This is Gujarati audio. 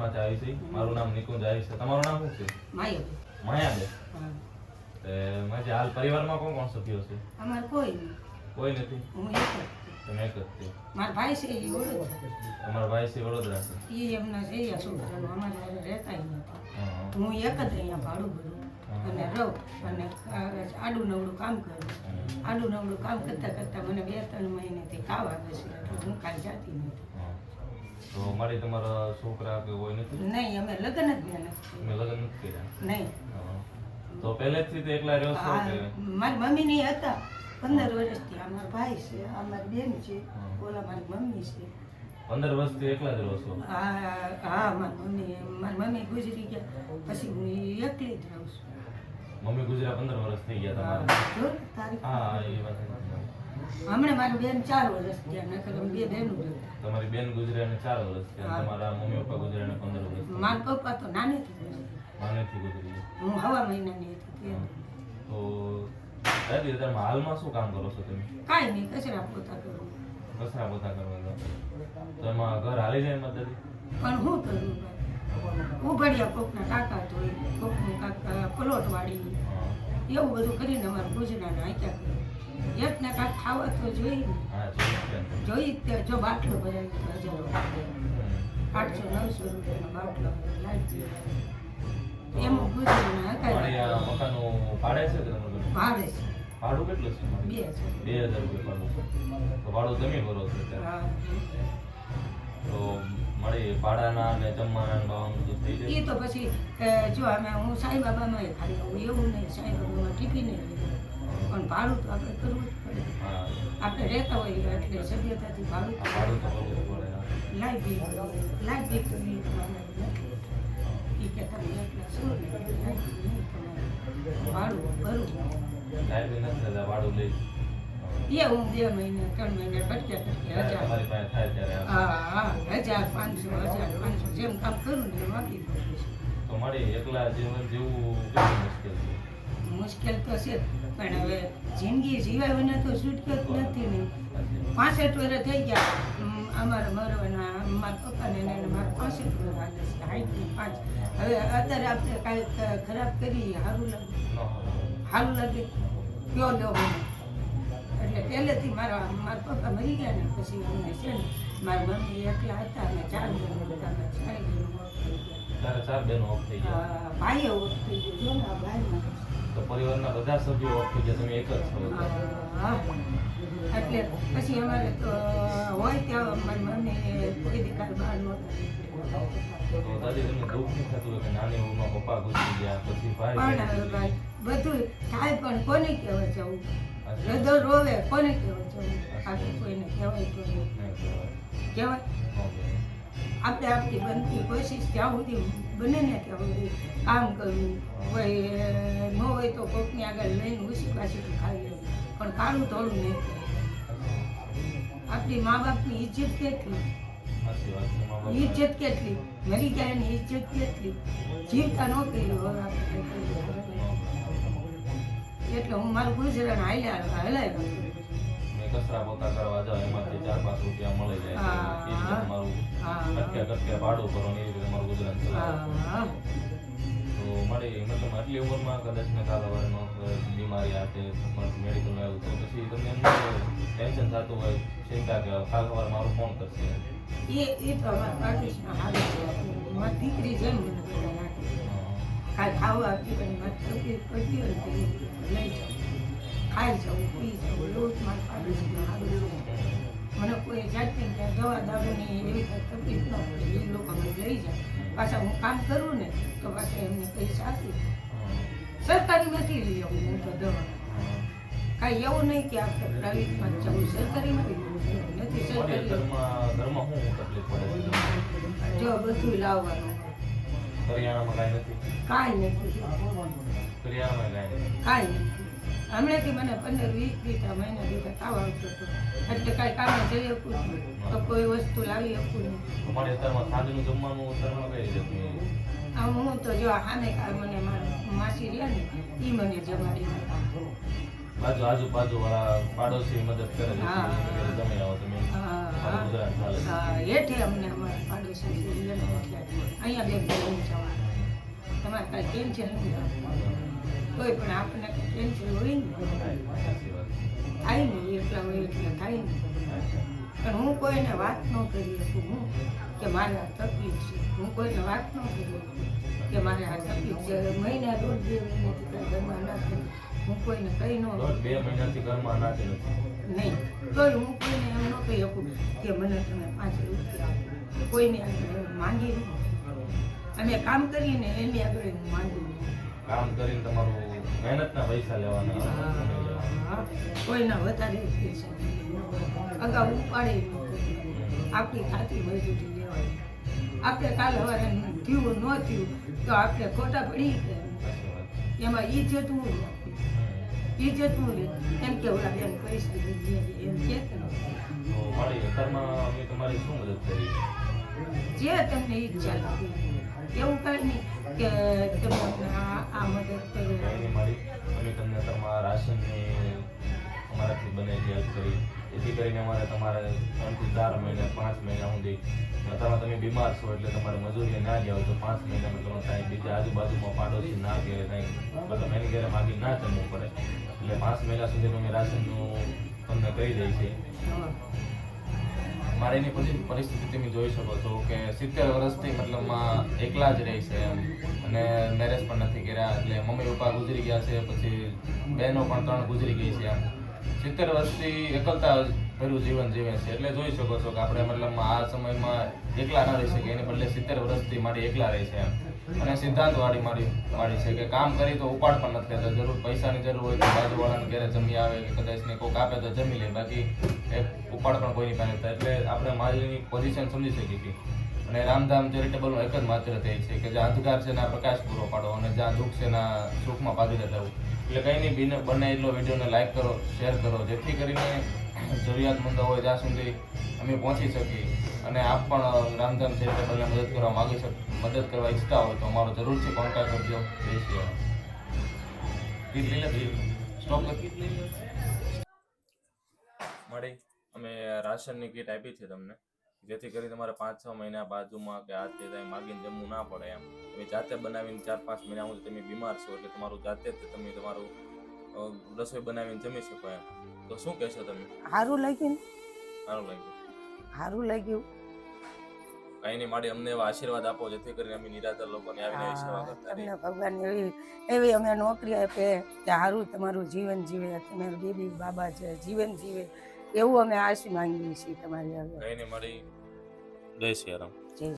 માટે આવી છે મારું નામ નિકુંજ આવી છે. તમારું નામ શું છે? માયો માયાબેન. તે મારે હાલ પરિવારમાં કોણ કોણ સભ્યો છે? અમાર કોઈ કોઈ નથી? હું એક જ તમે એક જ છો. મારા ભાઈ છે એ વડોદરા તમારા ભાઈ છે વડોદરા છે? એ એમના છે અહીંયા છોકરાનો અમારે રહેતા નથી હું. એક જ અહીંયા ભાડું ભરું. અને રહું. અને આડું નવડું કામ કરું. આડું નવડું કામ કરતાં કરતાં મને બે ત્રણ મહિનેથી તાવ આવે છે. હું કાંઈ જાતી નથી. તો અમારે તમારા છોકરા કે હોય નથી? નહીં અમે લગ્ન જ મેં નથી. અમે લગ્ન નથી કર્યા? નહીં. તો પહેલેથી તો એકલા રહ્યો છો કે? મારી મમ્મી નહીં હતા. પંદર વર્ષથી. આ ભાઈ છે આ મારી બેન છે. ઓલા મારી મમ્મી છે. પંદર વર્ષથી એકલા જ રહો છો? હા હા મારી મમ્મી મારી મમ્મી ગુજરી ગયા. પછી હું એકલી જ રહું છું. મમ્મી ગુજરાત પંદર વર્ષ થઈ ગયા તમારે? હા એ વાત હમણાં મારી બેન ચાર વર્ષ થયા નકર તમારી બેન ગુજર્યાને ચાર વર્ષ થયા તમારા મમ્મી પપ્પા ગુજર્યાને પંદર વર્ષ મારા પપ્પા તો નાનેથી ગુજરી હું હવા મહિનાની હતી તો. દાદી તમે હાલમાં શું કામ કરો છો તમે? કાંઈ નહીં કચરા પોતા કરું. કચરા પોતા કરવા તો એમાં ઘર હાલી જાય એમાં દાદી? પણ હું કરું ઉઘડિયા કોક કોકના કાકા ધોઈ કોકનું કાકા પલોટ વાળી. એવું બધું કરીને અમારું ગુજરાત હાંક્યા કરે. એક ને કાંક ખાવા તો જોઈએ જોઈ જ જો બાટલો ભરાય હજારો આઠસો નવસો રૂપિયાનો બાટલો લાવી એમાં ગુજરાત તમારી આ હકાય મકાનનું ભાડે છે? ભાડે છે. ભાડું કેટલું છે બે હજાર. રૂપિયા ભાડું તો ભાડું તમે ભરો છો મળી ભાડાના જમવાના તો એ તો પછી જો અમે હું સાંઈ બાબામાં ખાલી આવું એવું નહીં સાંઈ બાબામાં ટિફિન પણ ભાડું તો આપણે કરવું જ પડે. આપણે રહેતા હોઈએ એટલે સભ્યતાથી ભાડું ભાડું તો કરવું પડે લાઈફ બી લાઈફ બી કરવી તમારે નથી એ કે તમે નહીં તમારે ભાડું બી ભાડું લઈ. એ હું બે મહિને ત્રણ મહિને ભટક્યા ભટક્યા હજાર. હા હજાર પાંચસો હજાર પાંચસો જેમ કામ કરું ને છું. તો મળી એકલા જીવન જીવવું કેટલું મુશ્કેલ છે? મુશ્કેલ તો છે પણ હવે જિંદગી જીવાય વિના તો છૂટકો નથી ને. પાસઠ વર્ષ થઈ ગયા. અમારા મરવાના મારા પપ્પાને એને મારા પાસઠ વર્ષ હાલે છે હાઈટની પાંચ. હવે અત્યારે આપણે કાંઈક ખરાબ કરીએ સારું લાગે. સારું લાગે. કયો લો મને એટલે પહેલેથી મારા મારા પપ્પા મરી ગયા ને પછી અમને છે ને મારા મમ્મી એકલા હતા અને ચાર બહેનો હતા અને ચાર બહેનો ઓફ થઈ ગયા. આ ભાઈ એવો થઈ ગયો? જો ને આ તો પરિવારના બધા સભ્યો ઓફ થઈ ગયા તમે એક જ છો. એટલે પછી અમારે તો હોય ત્યાં મારી મમ્મી કોઈ દી કાંઈ બહાર નહોતા દાદી તમને દુઃખ નહીં થતું કે નાની ઉંમરમાં પપ્પા ગુજરી ગયા પછી ભાઈ બધું થાય પણ કોને કહેવા જવું. હૃદય રોવે કોને કહેવાય? આખી કોઈને કહેવાય તો કહેવાય. આપણે આપણી બનતી કોશિશ ત્યાં સુધી બને ને ત્યાં સુધી કામ કરવું કોઈ ન હોય તો કોકની આગળ લઈને ઉસી પાછી ખાઈ લેવું. પણ કાળું થોડું નહીં આપણી મા બાપની ઇજ્જત કેટલી? ઇજ્જત કેટલી? મરી ગયા એની ઇજ્જત કેટલી? જીવતા ન કર્યું હવે. એટલે હું મારું ગુજરાન હાલ્યા મેં કચરા પોતા કરવા જાવ એમાંથી ચાર પાંચ રૂપિયા મળી જાય. એ રીતે તમારું. કટકે કટકે ભાડું ભરો ને એ રીતે તમારું ગુજરાન ચલાવો. તો મળી મતલબ આટલી ઉંમરમાં કદાચ ને કાલાવારનો બીમારી આ તે મેડિકલ આવ્યું તો પછી તમને એમ ટેન્શન થતું હોય ચિંતા કે કાલ મારો ફોન કરશે. એ એ પ્રમાણે મારી દીકરી જેમ ખાવા આપી પણ મત તકલીફ પડતી હોય તો એ લઈ જાઉં. ખાઈ જાઉં પી જાઉં લોટ જ પાડું મને કોઈ જાતની ત્યાં દવા દારૂની એવી રીતે તકલીફ ન પડે એ લોકો મને લઈ જાય. પાછા હું કામ કરું ને તો પાછા એમને પૈસા આપી. સરકારી નથી લઈ આવું હું તો દવા. કાંઈ એવું નહીં કે આપણે પ્રાઇવેટમાં જવું સરકારીમાં નથી. સરકારી? જો બધું લાવવાનું. કરિયાણામાં કાંઈ નથી કાંઈ નથી કરિયાણામાં કાંઈ કાંઈ નથી હમણાંથી મને પંદર વીસ દીધા મહિના દીધા તાવ આવતો હતો. એટલે કાંઈ કામ જઈ શકું તો કોઈ વસ્તુ લાવી શકું નહીં. અમારી અત્યારમાં સાંજનું જમવાનું અત્યારમાં કઈ રીતે આમ હું તો જો આને મને મારા માસી રહ્યા ને એ મને જમાડી. બાજુ આજુબાજુ વાળા પાડોશી મદદ કરે છે હા. તમે આવો તમે હેઠે અમને અમારા પાડોશી અહીંયા બે તમારે કાંઈ ટેન્શન નથી કોઈ પણ આપણને ટેન્શન હોય ને? થાય ને એટલા હોય એટલે થાય ને. પણ હું કોઈને વાત ન કરી શકું હું કે મારે આ તકલીફ છે. હું કોઈને વાત ન કરી શકું કે મારે આ તકલીફ છે. મહિના દોઢ બે મહિનાથી કાંઈ ઘરમાં નથી. હું કોઈને કહી ન બે મહિનાથી ઘરમાં નાતી નથી. નહીં તોય હું કોઈને એમ ન કહી શકું કે મને તમે પાંચ રૂપિયા આપો. કોઈને માંગી અમે કામ કરીને એની આગળ હું માંગી કામ કરીને તમારું મહેનતના પૈસા લેવાના. કોઈના વધારે પૈસા. અગાઉ ઉપાડે. આપણી ખાતી મજૂરી લેવાય આપણે કાલ હવે થયું ન થયું તો આપણે ખોટા પડી ગયા. એમાં ઈજ્જત હું ઈજ્જત હું એમ કે ઓલા બેન પૈસા દીધી એમ કે અમે તમારી શું મદદ કરી? જે તમને ઈચ્છા લાગે. એવું કાંઈ નહીં કે તમે આ મદદ કરી. અમે તમને તમારા રાશનની અમારાથી બને હેલ્પ કરી. જેથી કરીને અમારે તમારે ત્રણથી ચાર મહિના, પાંચ મહિના સુધી અત્યારમાં તમે બીમાર છો એટલે તમારે મજૂરી ના જાવ તો પાંચ મહિનામાં તમે કાંઈ બીજા આજુબાજુમાં પાડોશી ના કે કાંઈ મતલબ એની ઘેરે માગી ના જમવું પડે. એટલે પાંચ મહિના સુધી અમે રાશનનું તમને કહી દઈએ છીએ. હા. મારે એની પછી પરિસ્થિતિ તમે જોઈ શકો છો કે સિત્તેર વર્ષથી મતલબમાં એકલા જ રહે છે એમ. અને મેરેજ પણ નથી કર્યા. એટલે મમ્મી પપ્પા ગુજરી ગયા છે, પછી બહેનો પણ ત્રણ ગુજરી ગઈ છે એમ. સિત્તેર વર્ષથી એકલતા ભર્યું જીવન જીવે છે. એટલે જોઈ શકો છો કે આપણે મતલબ આ સમયમાં એકલા ન રહી શકીએ. એને બદલે સિત્તેર વર્ષથી મારી એકલા રહે છે એમ. અને સિદ્ધાંત વાળી મારી મારી છે કે કામ કરી તો ઉપાડ પણ નથી લેતા. જરૂર પૈસાની જરૂર હોય તો બાજુવાળાને ઘરે જમી આવે કે કદાચ ને કોઈક આપે તો જમી લે. બાકી એક ઉપાડ પણ કોઈની પાસે એટલે આપણે મારીની પોઝિશન સમજી શકીએ છીએ. અને રામધામ ચેરિટેબલનો એક જ માત્ર ધ્યેય છે કે જ્યાં અંધકાર છે ના પ્રકાશ પૂરો પાડો અને જ્યાં દુઃખ છે ના સુખમાં ભાગીદાર થવું એટલે કંઈ નહીં, બીને એટલો વિડીયોને લાઈક કરો શેર કરો. જેથી કરીને જરૂરિયાતમંદ હોય ત્યાં સુધી અમે પહોંચી શકીએ. અને આપ પણ રામધામ ચેરિટેબલને મદદ કરવા માગી શક મદદ કરવા ઈચ્છતા હોય તો અમારો જરૂરથી કોન્ટેક્ટ કરજો. જય શ્રી રામ. સ્ટોપ મળી. અમે રાશનની કીટ આપી છે તમને. જેથી કરી તમારે પાંચ છ મહિના બાજુમાં કે આ તે કાંઈ માગીને જમવું ના પડે એમ. તમે જાતે બનાવીને ચાર પાંચ મહિના સુધી તમે બીમાર છો એટલે તમારું જાતે જ તમે તમારું રસોઈ બનાવીને જમી શકો એમ. તો શું કહેશો તમે? સારું લાગ્યું હારું સારું લાગ્યું. સારું લાગ્યું. કઈ નહીં માડી અમને એવા આશીર્વાદ આપો જેથી કરીને અમે નિરાધાર લોકોને આવીને એવી સેવા કરતા તમને ભગવાન એવી એવી અમે નોકરી આપે કે સારું તમારું જીવન જીવે તમે બેબી બાબા છે જીવન જીવે એવું અમે આશી માંગીએ છીએ તમારી આગળ. કઈ નહીં માડી જય શ્રી રામ.